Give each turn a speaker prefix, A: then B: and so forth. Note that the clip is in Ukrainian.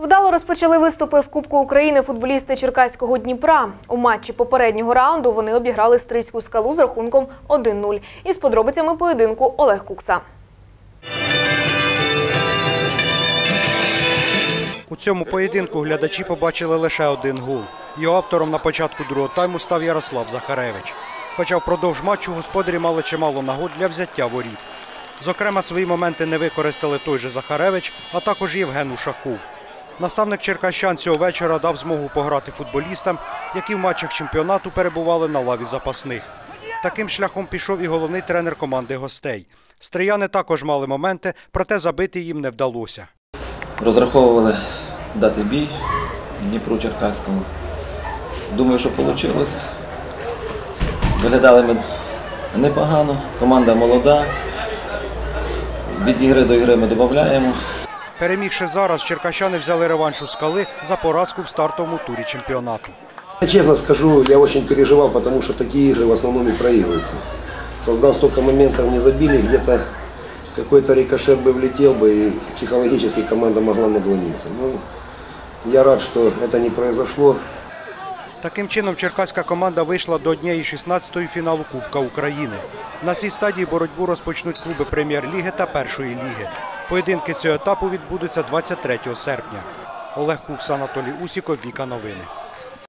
A: Вдало розпочали виступи в Кубку України футболісти Черкаського Дніпра. У матчі попереднього раунду вони обіграли стрийську скалу з рахунком 1-0. Із подробицями поєдинку Олег Кукса.
B: У цьому поєдинку глядачі побачили лише один гол. Його автором на початку другого тайму став Ярослав Захаревич. Хоча впродовж матчу господарі мали чимало нагод для взяття воріт. Зокрема, свої моменти не використали той же Захаревич, а також Євген Ушаков. Наставник черкащан цього вечора дав змогу пограти футболістам, які в матчах чемпіонату перебували на лаві запасних. Таким шляхом пішов і головний тренер команди гостей. Стрияни також мали моменти, проте забити їм не вдалося.
C: Розраховували дати бій Дніпру Черкаському. Думаю, що вийшло. Виглядали ми непогано, команда молода. Від ігри до ігри ми додаємо.
B: Перемігши зараз, черкащани взяли реванш у скали за поразку в стартовому турі чемпіонату.
D: Я честно скажу, я очень переживал, потому что такие игры в основном и проигрываются. Создав столько моментов, не забили, где-то какой-то рикошет бы влетел бы, и психологически команда могла надломиться. Ну, я рад, что это не произошло.
B: Таким чином, черкаська команда вийшла до однієї 16-ї фіналу Кубка України. На цій стадії боротьбу розпочнуть клуби прем'єр-ліги та першої ліги. Поєдинки цього етапу відбудуться 23 серпня. Олег Кукс, Анатолій Усіков, Віка Новини.